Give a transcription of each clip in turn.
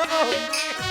Tchau!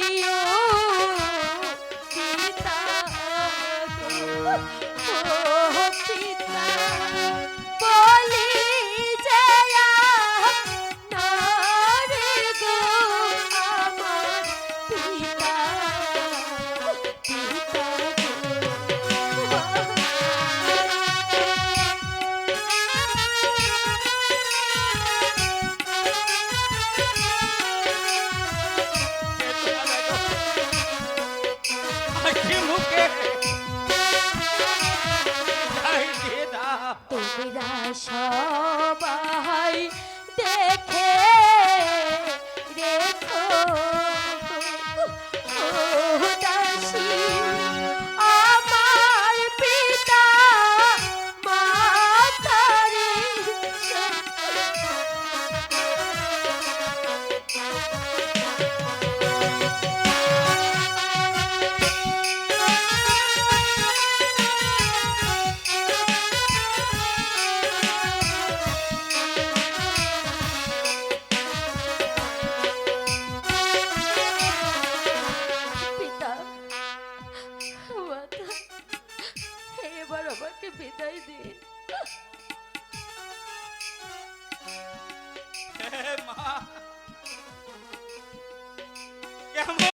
নাই হাসি দিয়ে